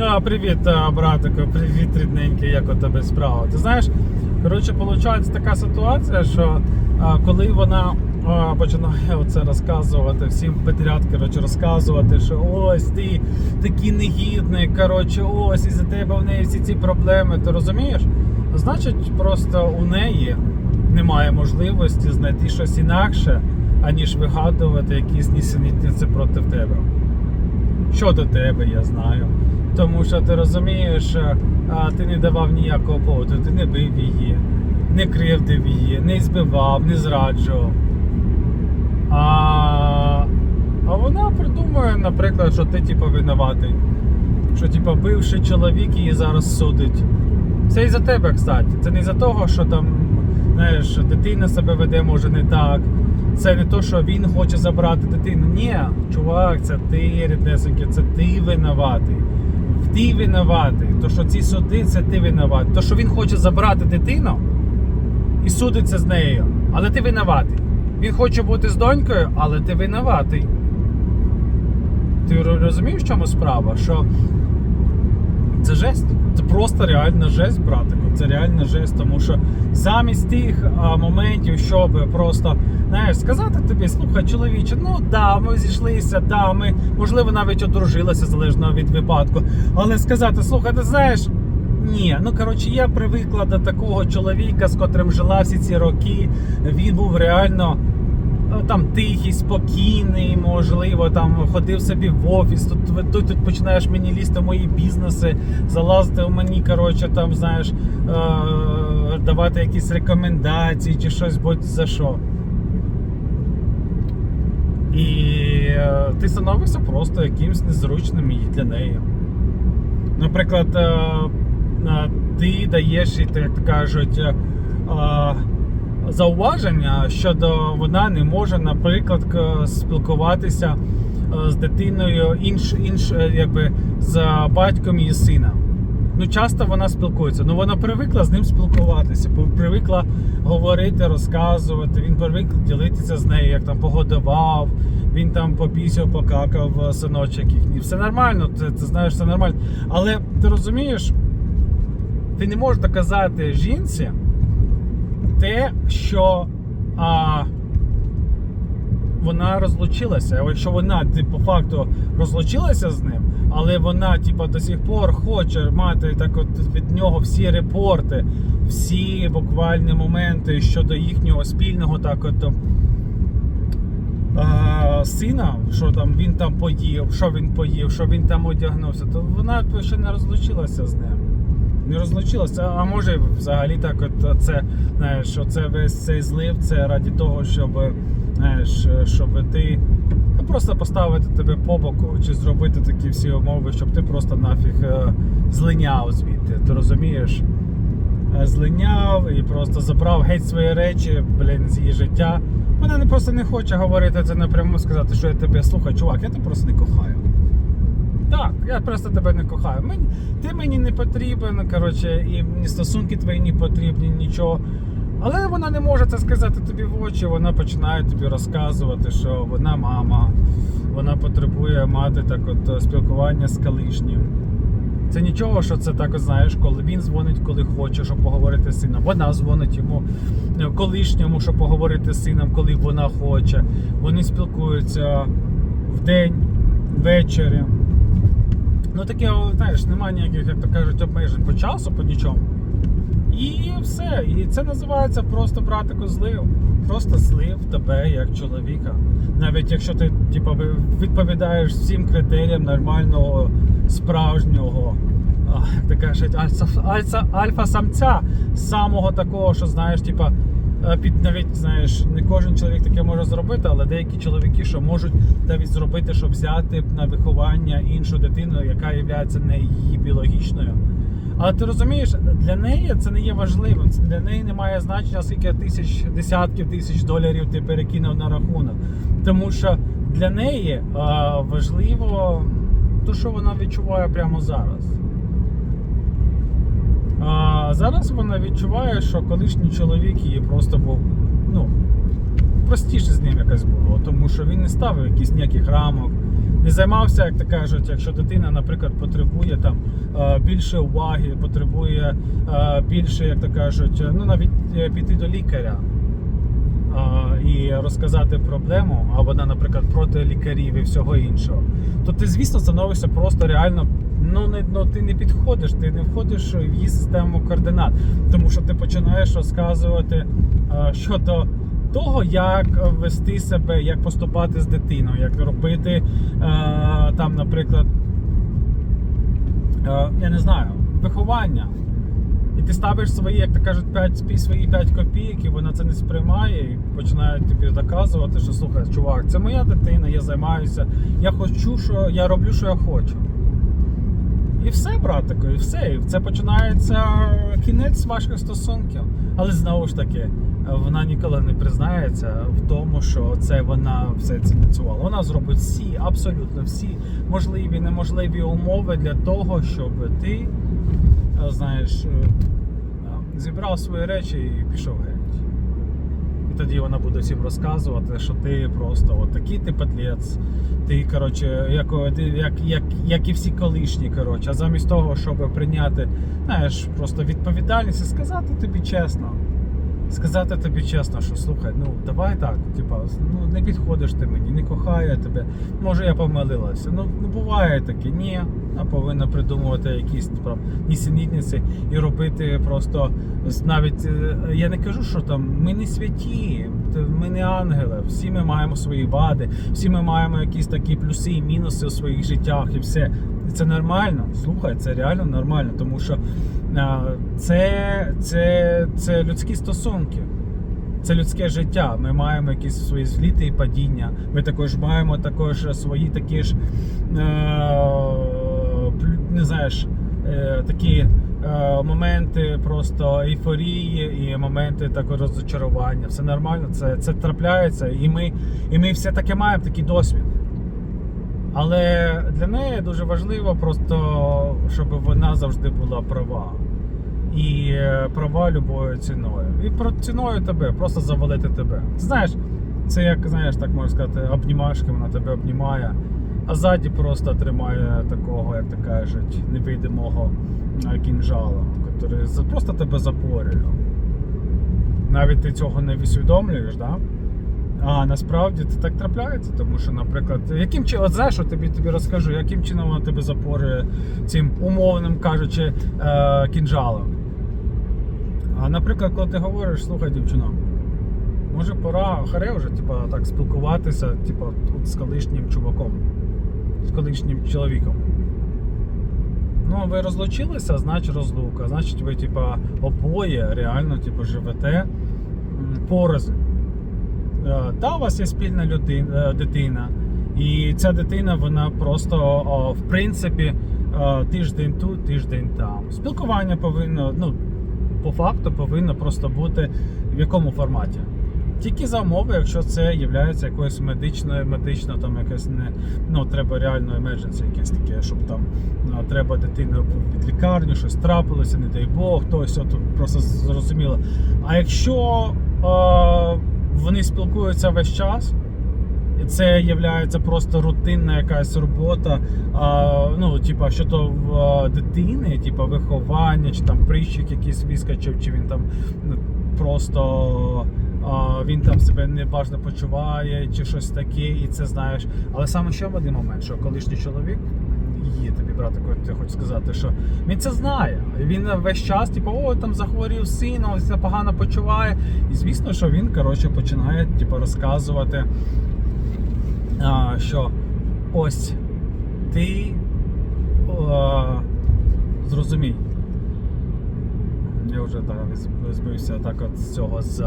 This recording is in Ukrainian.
А, привіт, братику, привіт, рідненький, як у тебе справа? Ти знаєш, коротше, виходить така ситуація, що а, коли вона а, починає оце розказувати, всім підряд, коротше, розказувати, що ось ти такий негідний, коротше, ось із-за тебе в неї всі ці проблеми, ти розумієш? Значить, просто у неї немає можливості знайти щось інакше, аніж вигадувати якісь нісенітниці проти тебе. Щодо тебе, я знаю. Тому що ти розумієш, е, ти не давав ніякого поводу, ти не бив її, не кривдив її, не збивав, не зраджував. А, а вона придумує, наприклад, що ти типу, винуватий. Що типу, бивший чоловік її зараз судить. Це і за тебе, кстати. Це не за того, що там, знаєш, дитина себе веде, може не так. Це не то, що він хоче забрати дитину. Ні, чувак, це ти, ріднесенький, це ти винуватий. Ти винуватий. То, що ці суди, це ти винуватий. То, що він хоче забрати дитину і судиться з нею. Але ти винуватий. Він хоче бути з донькою, але ти винуватий. Ти розумієш, в чому справа? Що це жесть. Це просто реальна жесть, братику. Це реально жест, тому що замість тих моментів, щоб просто знаєш, сказати тобі, слухай, чоловіче, ну да, ми зійшлися, да, ми можливо навіть одружилися залежно від випадку. Але сказати, слухай, ти знаєш. Ні, ну коротше, я привикла до такого чоловіка, з котрим жила всі ці роки. Він був реально там тихий, спокійний, можливо, там ходив собі в офіс. Тут тут, тут починаєш мені лізти в мої бізнеси, залазити в мені, коротше, там, знаєш, е- давати якісь рекомендації чи щось будь за що. І е, ти становишся просто якимсь незручним і для неї. Наприклад, е, е, ти даєш, і ти, як кажуть, е, е, зауваження щодо вона не може, наприклад, спілкуватися е, з дитиною інш, інш, е, якби, з батьком її сина. Ну, часто вона спілкується. Ну вона привикла з ним спілкуватися, привикла говорити, розказувати. Він привик ділитися з нею, як там погодував, він там попісяв, покакав е, синочок їхній. Все нормально, ти, ти знаєш, все нормально. Але ти розумієш, ти не можеш доказати жінці те, що а, вона розлучилася. Якщо вона ти, по факту розлучилася з ним, але вона типу, до сих пор хоче мати так от від нього всі репорти, всі буквальні моменти щодо їхнього спільного так от. Сина, що там він там поїв, що він поїв, що він там одягнувся, то вона ще не розлучилася з ним. Не розлучилася, а може взагалі так, от це знаєш, оце весь цей злив, це раді того, щоб знаєш, щоб ти ну, просто поставити тебе по боку, чи зробити такі всі умови, щоб ти просто нафіг е, злиняв звідти. Ти розумієш? Е, Злиняв і просто забрав геть свої речі, блін, з її життя. Вона просто не хоче говорити це напряму, сказати, що я тебе слухай, чувак, я тебе просто не кохаю. Так, я просто тебе не кохаю. Мені, ти мені не потрібен, коротше, і стосунки твої не потрібні, нічого. Але вона не може це сказати тобі в очі, вона починає тобі розказувати, що вона мама, вона потребує мати так от спілкування з колишнім. Це нічого, що це так, знаєш, коли він дзвонить, коли хоче, щоб поговорити з сином. Вона дзвонить йому е, колишньому, щоб поговорити з сином, коли вона хоче. Вони спілкуються вдень, ввечері. Ну таке, знаєш, немає ніяких, як то кажуть, обмежень по часу, по нічому. І все. І це називається просто братику злив. Просто злив тебе як чоловіка. Навіть якщо ти типу, відповідаєш всім критеріям нормального, справжнього, а, альфа- альфа- альфа-самця, самого такого, що знаєш, типа. Під навіть знаєш, не кожен чоловік таке може зробити, але деякі чоловіки, що можуть навіть зробити, щоб взяти на виховання іншу дитину, яка є не її біологічною. Але ти розумієш, для неї це не є важливим. Для неї немає значення, скільки тисяч, десятків тисяч доларів ти перекинув на рахунок. Тому що для неї важливо те, що вона відчуває прямо зараз. А зараз вона відчуває, що колишній чоловік її просто був ну, простіше з ним якось було, тому що він не ставив якісь ніяких рамок, не займався, як то кажуть, якщо дитина, наприклад, потребує там е, більше уваги, потребує е, більше, як то кажуть, ну навіть е, піти до лікаря і розказати проблему, а вона, наприклад, проти лікарів і всього іншого, то ти, звісно, становишся просто реально. Ну не ну ти не підходиш, ти не входиш в її систему координат, тому що ти починаєш розказувати е, щодо того, як вести себе, як поступати з дитиною, як робити е, там, наприклад, е, я не знаю, виховання. Ти ставиш свої, як то кажуть, 5, свої 5 копійок, і вона це не сприймає і починає тобі доказувати, що слухай, чувак, це моя дитина, я займаюся, я хочу, що я роблю, що я хочу. І все, братику, і все. І це починається кінець ваших стосунків. Але знову ж таки, вона ніколи не признається в тому, що це вона все це ініціювала. Вона зробить всі, абсолютно всі можливі, неможливі умови для того, щоб ти, знаєш, зібрав свої речі і пішов геть. І тоді вона буде всім розказувати, що ти просто от такий ти петлець, Ти, коротше, як, як, як, як і всі колишні, коротше, а замість того, щоб прийняти, знаєш, просто відповідальність і сказати тобі чесно. Сказати тобі чесно, що слухай, ну давай так, типа, ну не підходиш ти мені, не кохаю тебе. Може я помилилася. Ну, ну буває таке, ні. Вона повинна придумувати якісь типа, нісенітниці і робити просто навіть е, я не кажу, що там ми не святі, ми не ангели. Всі ми маємо свої вади, всі ми маємо якісь такі плюси і мінуси у своїх життях, і все. Це нормально. Слухай, це реально нормально, тому що це, це, це людські стосунки. Це людське життя. Ми маємо якісь свої зліти і падіння. Ми також маємо також свої такі ж не знаєш, е, такі моменти просто ейфорії і моменти такого розочарування. Все нормально, це, це трапляється, і ми, і ми все таке маємо такий досвід. Але для неї дуже важливо просто, щоб вона завжди була права. І е, права любою ціною. І про ціною тебе, просто завалити тебе. Знаєш, це як знаєш, так можна сказати, обнімашки, вона тебе обнімає, а ззаді просто тримає такого, як то кажуть, невидимого е, кінжала, який просто тебе запорює. Навіть ти цього не усвідомлюєш, да? А насправді це так трапляється, тому що, наприклад, яким чином, от знаєш, тобі тобі розкажу, яким чином вона тебе запорює цим умовним кажучи е, кінжалом. А наприклад, коли ти говориш, слухай, дівчино, може пора харе вже типа, так спілкуватися, типа, от з колишнім чуваком, з колишнім чоловіком. Ну, ви розлучилися, значить розлука. Значить, ви, типа, обоє реально типу, живете порознь. Е, Та у вас є спільна людина, дитина, і ця дитина, вона просто, в принципі, е, тиждень тут, тиждень там. Спілкування повинно, ну, по факту, повинно просто бути в якому форматі. Тільки за умови, якщо це є якоюсь медичною, медично, там якесь не ну треба реально emergency якесь таке, щоб там ну, треба дитину під лікарню, щось трапилося, не дай Бог, то все тут просто зрозуміло. А якщо е, вони спілкуються весь час, і це є просто рутинна якась робота, а, ну, типа, щодо е, дитини, типа виховання, чи там прищик якийсь вискочив, чи він там просто а, він там себе неважно почуває, чи щось таке, і це знаєш. Але саме ще в один момент, що колишній чоловік. Її тобі брати, я хочу сказати, що він це знає. Він весь час, типу, о, там захворів син, ось погано почуває. І звісно, що він коротше починає типу, розказувати, а, що ось ти а, зрозумій. Я вже так збився так от з цього з,